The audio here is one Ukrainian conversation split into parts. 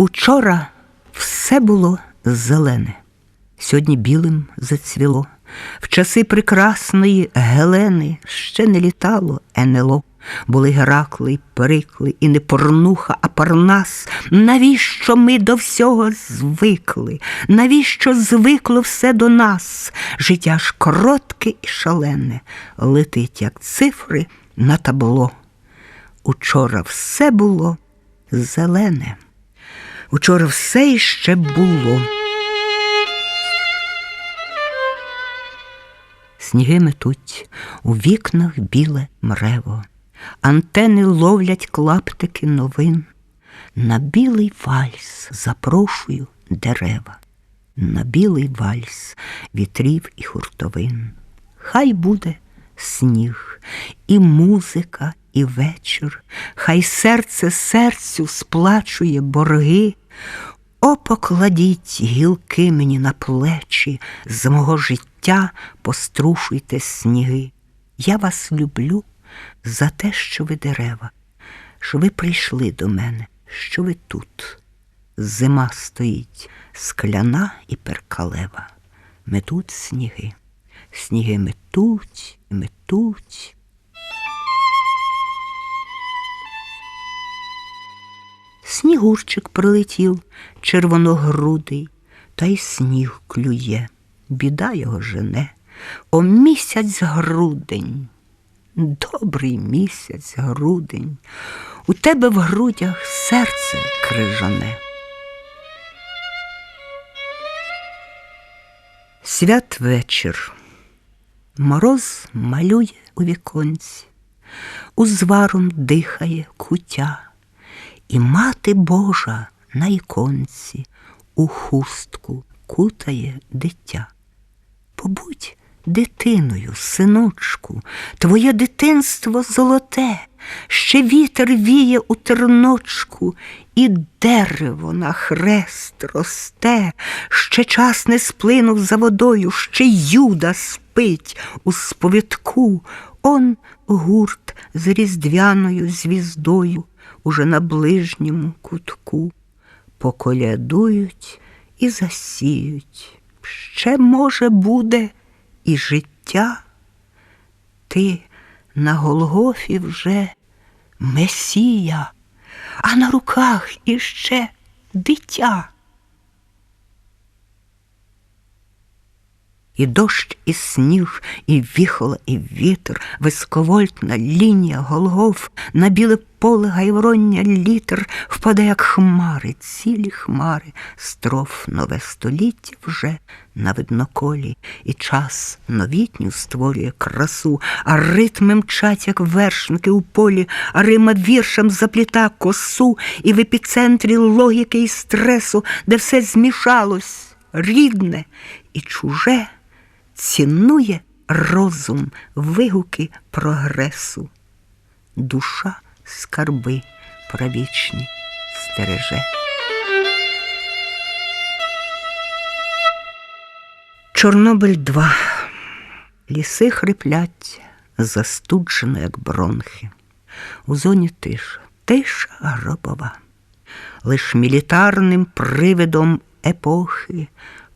Учора все було зелене, сьогодні білим зацвіло. В часи прекрасної Гелени ще не літало НЛО. Були Геракли, Перикли, і не порнуха, а парнас. Навіщо ми до всього звикли? Навіщо звикло все до нас? Життя ж коротке і шалене, летить, як цифри на табло. Учора все було зелене. Учора все іще було. Сніги метуть, у вікнах біле мрево, антени ловлять клаптики новин. На білий вальс запрошую дерева, на білий вальс вітрів і хуртовин. Хай буде сніг, і музика, і вечір, хай серце серцю сплачує борги. О, покладіть гілки мені на плечі, з мого життя пострушуйте сніги. Я вас люблю за те, що ви дерева, що ви прийшли до мене, що ви тут. Зима стоїть скляна і перкалева. Метуть сніги, сніги метуть, метуть. Снігурчик прилетів, червоногрудий, та й сніг клює, біда його жене. О місяць грудень, добрий місяць грудень, у тебе в грудях серце крижане. Святвечір. Мороз малює у віконці, узваром дихає кутя. І мати Божа на іконці у хустку кутає дитя. Побудь дитиною, синочку, твоє дитинство золоте, ще вітер віє у терночку, і дерево на хрест росте, ще час не сплинув за водою, ще юда спить у сповідку, он гурт з різдвяною звіздою уже на ближньому кутку поколядують і засіють. Ще, може, буде і життя. Ти на Голгофі вже Месія, а на руках іще дитя. І дощ, і сніг, і віхола, і вітер, висковольтна лінія голгоф, на біле поле гайвроння літер впаде, як хмари, цілі хмари, строф нове століття вже на видноколі, і час новітню створює красу, а ритми мчать, як вершники у полі, а рима віршем запліта косу, і в епіцентрі логіки і стресу, де все змішалось рідне і чуже цінує розум вигуки прогресу, душа скарби правічні стереже. Чорнобиль 2 Ліси хриплять застуджено, як бронхи. У зоні тиша, тиша гробова, лиш мілітарним привидом епохи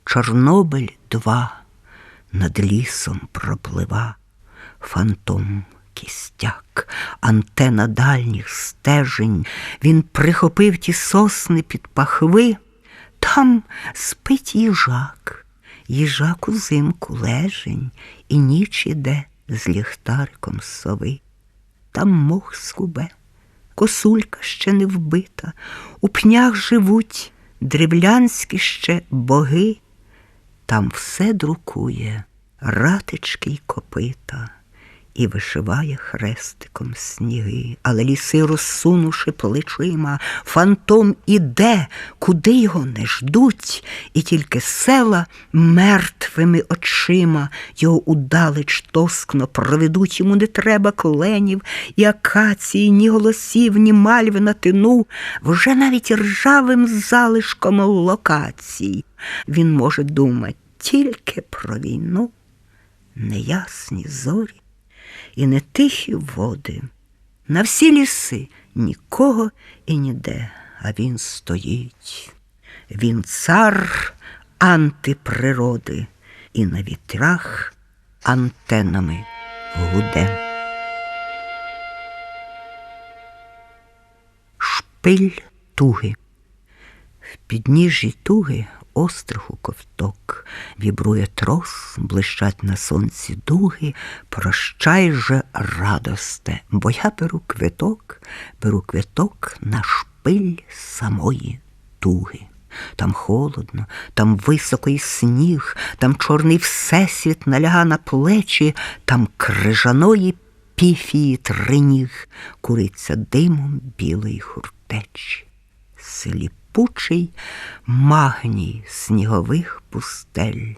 Чорнобиль 2 над лісом проплива фантом кістяк, антена дальніх стежень. Він прихопив ті сосни під пахви, там спить їжак, їжак узимку лежень, і ніч іде з ліхтариком сови. Там мох скубе, косулька ще не вбита, у пнях живуть древлянські ще боги. Там все друкує ратички й копита і вишиває хрестиком сніги, але ліси, розсунувши плечима, фантом іде, куди його не ждуть, і тільки села мертвими очима його удалеч тоскно проведуть. Йому не треба кленів і акації, ні голосів, ні мальви на тину, вже навіть ржавим залишком локацій. Він може думати тільки про війну, неясні зорі і не тихі води. На всі ліси нікого і ніде. а він стоїть. Він цар антиприроди і на вітрах антенами гуде. Шпиль туги. В підніжжі туги остраху ковток, вібрує трос, блищать на сонці дуги, прощай же, радосте, бо я беру квиток, беру квиток на шпиль самої туги. Там холодно, там високий сніг, там чорний всесвіт наляга на плечі, там крижаної піфії триніг, куриться димом білої хуртечі. Сліпучий магній снігових пустель,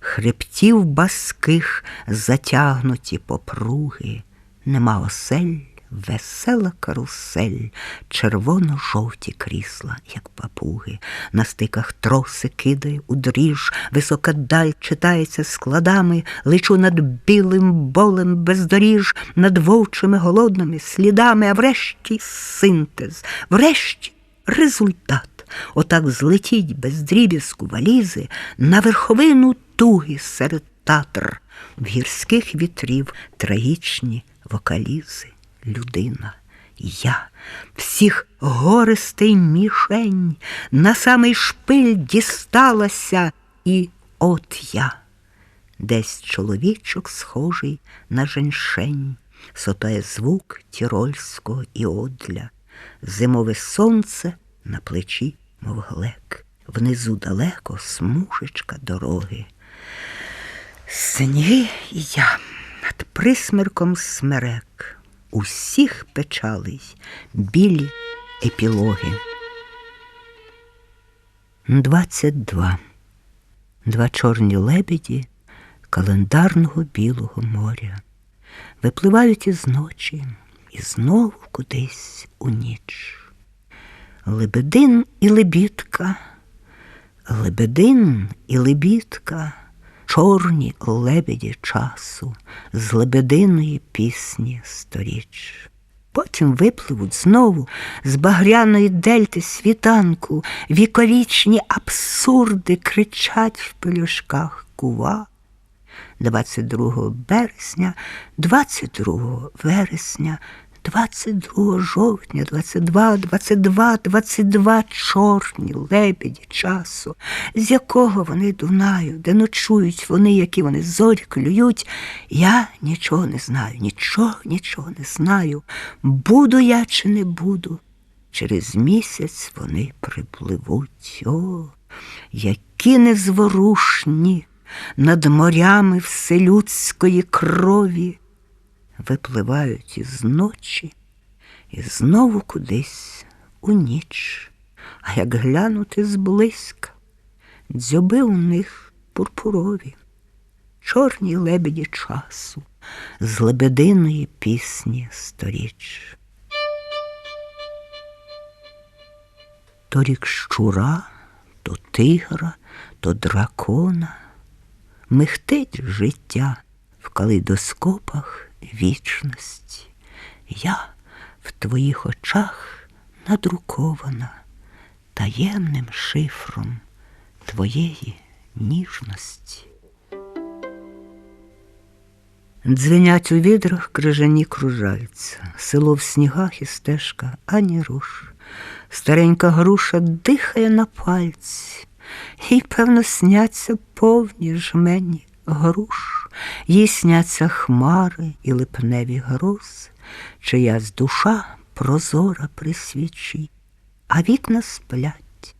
хребтів баских затягнуті попруги, нема осель весела карусель, червоно-жовті крісла, як папуги, на стиках троси кидає у дріж, висока даль читається складами, лечу над білим болем бездоріж, над вовчими голодними слідами, а врешті синтез, врешті результат. Отак злетіть без дріб'язку валізи на верховину туги серед татр, в гірських вітрів трагічні вокалізи. Людина, я, всіх гористий мішень, на самий шпиль дісталася, і от я, десь чоловічок схожий на женьшень, сотає звук тірольського іодля, зимове сонце на плечі, мов глек, внизу далеко смужечка дороги. Сніги і я над присмерком смерек усіх печалей білі епілоги. 22. Два чорні лебеді календарного білого моря випливають із ночі і знову кудись у ніч. Лебедин і лебідка, лебедин і лебідка чорні лебеді часу з лебединої пісні сторіч. Потім випливуть знову з багряної дельти світанку, віковічні абсурди кричать в пелюшках кува. 22 березня, 22 вересня 22 жовтня, 22, 22, 22 чорні лебеді часу, з якого вони дунають, де ночують вони, які вони зорі клюють. Я нічого не знаю, нічого, нічого не знаю. Буду я чи не буду. Через місяць вони припливуть. О, які незворушні над морями вселюдської крові випливають із ночі і знову кудись у ніч, а як глянути зблизька, дзьоби у них пурпурові, чорні лебеді часу, з лебединої пісні сторіч. То рік щура, то тигра, то дракона, михтить життя в калейдоскопах вічності. Я в твоїх очах надрукована таємним шифром твоєї ніжності. Дзвенять у відрах крижані кружальця, село в снігах і стежка ані руш. Старенька груша дихає на пальці, їй, певно, сняться повні жмені груш, їй сняться хмари і липневі грози, чиясь душа прозора при свічі, а вікна сплять,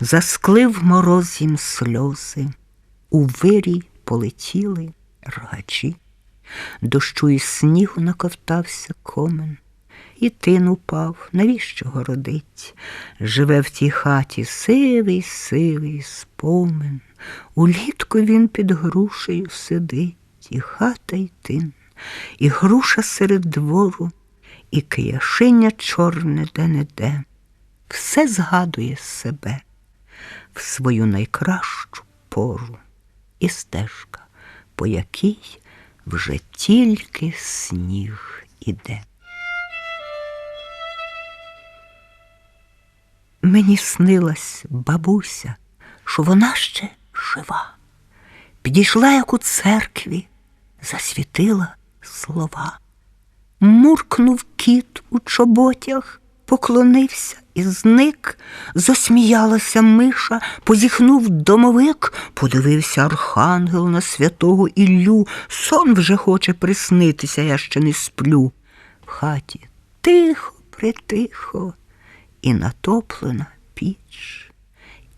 засклив мороз їм сльози, у вирій полетіли рогачі, дощу і снігу наковтався комен. І тин упав, навіщо городить? Живе в тій хаті сивий, сивий спомин. Улітку він під грушею сидить, і хата й тин, і груша серед двору, і кияшиня чорне де-не-де. Все згадує себе в свою найкращу пору і стежка, по якій вже тільки сніг. іде. Мені снилась бабуся, що вона ще жива. Підійшла, як у церкві, засвітила слова. Муркнув кіт у чоботях, поклонився і зник, засміялася миша, позіхнув домовик, подивився архангел на святого Іллю. Сон вже хоче приснитися, я ще не сплю. В хаті тихо, притихо, і натоплена піч,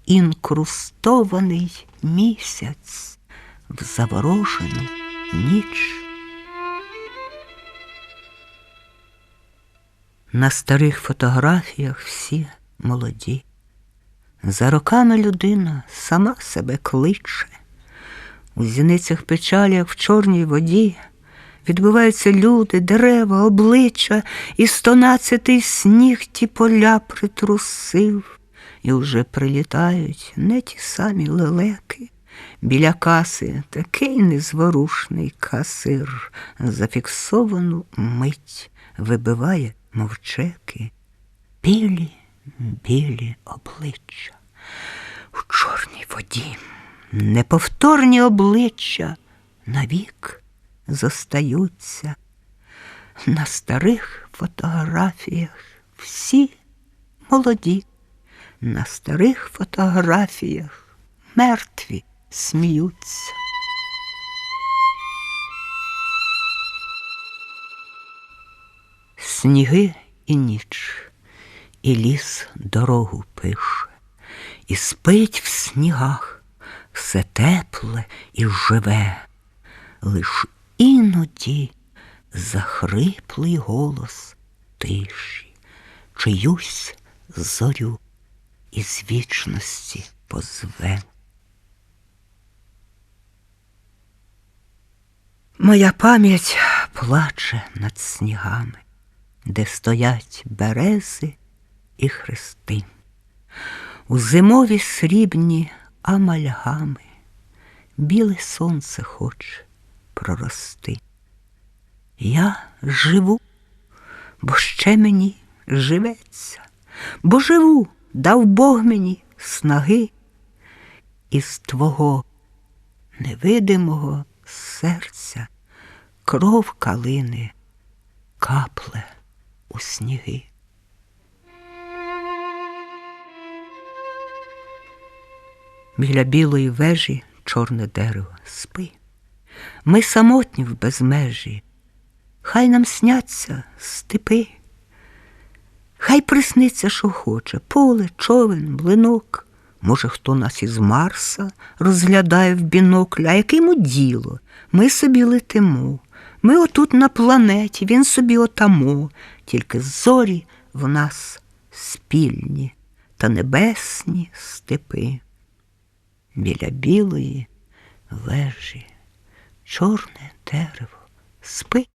інкрустований місяць в заворожену ніч. На старих фотографіях всі молоді. За роками людина сама себе кличе. У зіницях печалі, як в чорній воді, відбуваються люди, дерева, обличчя, і стонадцятий сніг ті поля притрусив, і вже прилітають не ті самі лелеки. Біля каси такий незворушний касир зафіксовану мить вибиває мовчеки, білі, білі обличчя у чорній воді, неповторні обличчя навік зостаються. На старих фотографіях всі молоді, на старих фотографіях мертві сміються. Сніги і ніч, і ліс дорогу пише, і спить в снігах все тепле і живе, лиш іноді захриплий голос тиші, чиюсь зорю із вічності позве. Моя пам'ять плаче над снігами, де стоять берези і хрести, у зимові срібні амальгами біле сонце хоче прорости. Я живу, бо ще мені живеться, бо живу, дав Бог мені снаги із твого невидимого серця кров калини капле у сніги. Біля білої вежі чорне дерево спи. Ми самотні в безмежі, хай нам сняться степи, хай присниться, що хоче, поле, човен, блинок. Може, хто нас із Марса розглядає в бінокль, а яке діло? Ми собі летимо. Ми отут на планеті, він собі отамо, тільки зорі в нас спільні та небесні степи. Біля білої вежі чорне дерево спи.